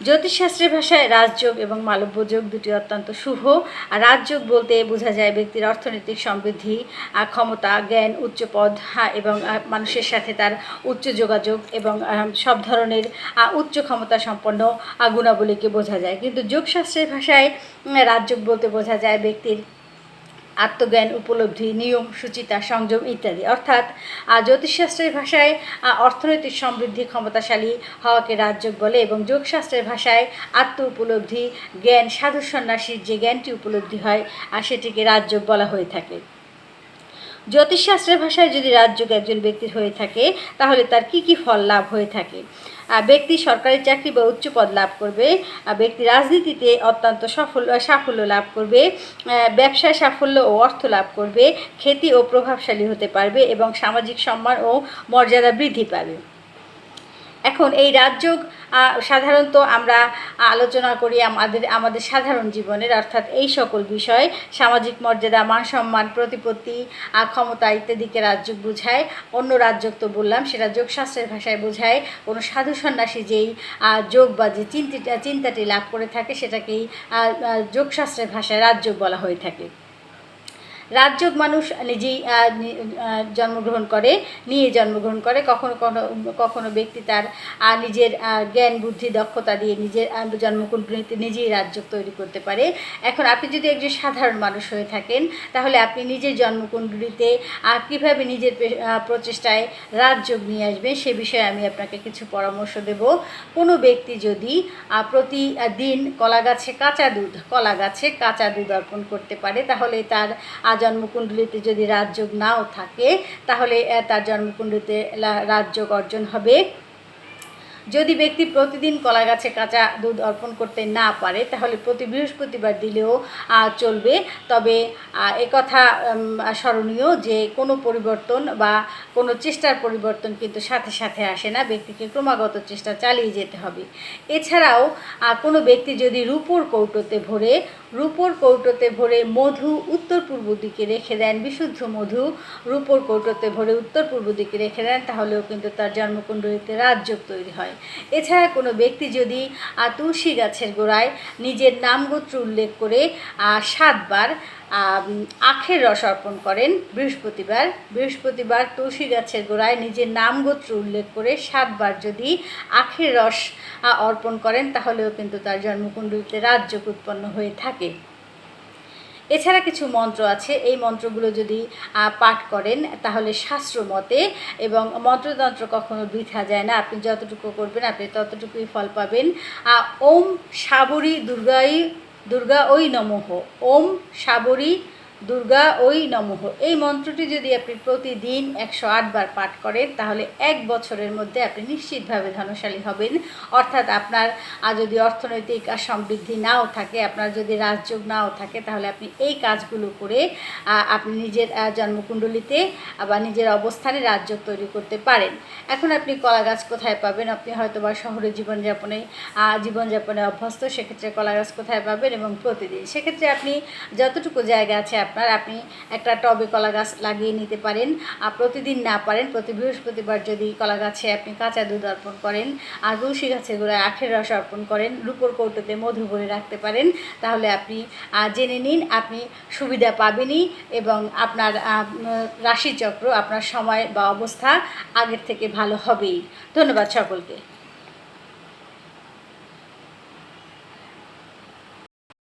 জ্যোতিষশাস্ত্রের ভাষায় রাজযোগ এবং মালব্যযোগ দুটি অত্যন্ত শুভ। আর রাজযোগ বলতে বোঝা যায় ব্যক্তির অর্থনৈতিক সমৃদ্ধি ক্ষমতা, জ্ঞান, উচ্চ পদ এবং মানুষের সাথে তার উচ্চ যোগাযোগ এবং সব ধরনের উচ্চ ক্ষমতা সম্পন্ন গুণাবলীকে বোঝা যায়। কিন্তু যোগশাস্ত্রের ভাষায় রাজযোগ বলতে বোঝা যায় ব্যক্তির আত্মজ্ঞান, উপলব্ধি, নিয়ম, সুচিতা, সংযম ইত্যাদি। অর্থাৎ জ্যোতিষশাস্ত্রের ভাষায় অর্থনৈতিক সমৃদ্ধি, ক্ষমতাশালী হওয়াকে রাজযোগ বলে এবং যোগশাস্ত্রের ভাষায় আত্ম উপলব্ধি, জ্ঞান, সাধু সন্ন্যাসীর যে জ্ঞানটি উপলব্ধি হয় আর সেটিকে রাজযোগ বলা হয়ে থাকে। জ্যোতিষশাস্ত্রের ভাষায় যদি রাজযোগ একজন ব্যক্তির হয়ে থাকে, তাহলে তার কি কি ফল লাভ হয়ে থাকে? ব্যক্তি সরকারি চাকরি বা উচ্চ পদ লাভ করবে ব্যক্তি রাজনীতিতে অত্যন্ত সফল সাফল্য লাভ করবে ব্যবসায় সাফল্য ও অর্থ লাভ করবে, খ্যাতি ও প্রভাবশালী হতে পারবে এবং সামাজিক সম্মান ও মর্যাদা বৃদ্ধি পাবে। এখন এই রাজযোগ সাধারণত আমরা আলোচনা করি আমাদের আমাদের সাধারণ জীবনের, অর্থাৎ এই সকল বিষয়, সামাজিক মর্যাদা, মান সম্মান, প্রতিপত্তি ক্ষমতা ইত্যাদিকে রাজযোগ বোঝায়। অন্য রাজযোগ তো বললাম সেটা যোগশাস্ত্রের ভাষায় বোঝায়। কোনো সাধু সন্ন্যাসী যেই যোগ বা যে চিন্তিটা চিন্তাটি লাভ করে থাকে, সেটাকেই যোগশাস্ত্রের ভাষায় রাজযোগ বলা হয়ে থাকে। রাজযোগ মানুষ নিজেই জন্মগ্রহণ করে, নিয়ে জন্মগ্রহণ করে। কখনো কখনো কখনো ব্যক্তি তার নিজের জ্ঞান, বুদ্ধি, দক্ষতা দিয়ে নিজের জন্মকুণ্ডলিতে নিজেই রাজযোগ তৈরি করতে পারে। এখন আপনি যদি একজন সাধারণ মানুষ হয়ে থাকেন, তাহলে আপনি নিজের জন্মকুণ্ডলিতে কীভাবে নিজের প্রচেষ্টায় রাজযোগ নিয়ে আসবেন, সে বিষয়ে আমি আপনাকে কিছু পরামর্শ দেব। কোনো ব্যক্তি যদি প্রতিদিন কলা গাছে কাঁচা দুধ কলা গাছে কাঁচা দুধ অর্পণ করতে পারে, তাহলে তার জন্মকুণ্ডলিতে যদি রাজযোগ নাও থাকে তাহলে তার জন্মকুণ্ডলিতে রাজযোগ অর্জন হবে। যদি ব্যক্তি প্রতিদিন কলা গাছে কাঁচা দুধ অর্পণ করতে না পারে, তাহলে প্রতি বৃহস্পতিবার দিলেও চলবে। তবে একথা স্মরণীয় যে কোনো পরিবর্তন বা কোনো চেষ্টার পরিবর্তন কিন্তু সাথে সাথে আসে না। ব্যক্তিকে ক্রমাগত চেষ্টা চালিয়ে যেতে হবে। এছাড়াও কোনো ব্যক্তি যদি রূপোর কৌটোতে ভরে, রূপোর কৌটোতে ভরে মধু উত্তর পূর্ব দিকে রেখে দেন, বিশুদ্ধ মধু রূপোর কৌটোতে ভরে উত্তর পূর্ব দিকে রেখে দেন, তাহলেও কিন্তু তার জন্মকুণ্ডলিতে রাজযোগ তৈরি হয়। এছাড়া কোনো ব্যক্তি যদি তুলসী গাছের গোড়ায় নিজের নামগোত্র উল্লেখ করে সাতবার আখের রস অর্পণ করেন, বৃহস্পতিবার বৃহস্পতিবার তুলসী গাছের গোড়ায় নিজের নামগোত্র উল্লেখ করে সাতবার যদি আখের রস অর্পণ করেন, তাহলেও কিন্তু তার জন্মকুণ্ডলিতে রাজযোগ উৎপন্ন হয়ে থাকে। এছাড়া কিছু মন্ত্র আছে। এই মন্ত্রগুলো যদি পাঠ করেন, তাহলে শাস্ত্র মতে এবং মন্ত্রতন্ত্র কখনো বৃথা যায় না। আপনি যতটুকু করবেন, আপনি ততটুকুই ফল পাবেন। ওম সাবরী দুর্গাই দুর্গা ওই নমঃ ওম সাবরী দুর্গা ওই নমঃ। এই মন্ত্রটি যদি আপনি প্রতিদিন একশো আটবার পাঠ করেন, তাহলে এক বছরের মধ্যে আপনি নিশ্চিতভাবে ধনশালী হবেন। অর্থাৎ আপনার যদি অর্থনৈতিক সমৃদ্ধি নাও থাকে, আপনার যদি রাজযোগ নাও থাকে, তাহলে আপনি এই কাজগুলো করে আপনি নিজের জন্মকুণ্ডলিতে বা নিজের অবস্থানে রাজযোগ তৈরি করতে পারেন। এখন আপনি কলা গাছ কোথায় পাবেন? আপনি হয়তো বা শহরে জীবনযাপনে জীবনযাপনে অভ্যস্ত, সেক্ষেত্রে কলা গাছ কোথায় পাবেন এবং প্রতিদিন। সেক্ষেত্রে আপনি যতটুকু জায়গা আছে আপনার আপনি একটা টবে কলা গাছ লাগিয়ে নিতে পারেন। আর প্রতিদিন না পারেন, প্রতি বৃহস্পতিবার যদি কলা গাছে আপনি কাঁচা দুধ অর্পণ করেন, আর তুলসী গাছের গোড়ায় আখের রস অর্পণ করেন, রূপোর কৌটোতে মধু ভরে রাখতে পারেন, তাহলে আপনি জেনে নিন আপনি সুবিধা পাবেনই এবং আপনার রাশিচক্র আপনার সময় বা অবস্থা আগের থেকে ভালো হবেই। ধন্যবাদ সকলকে।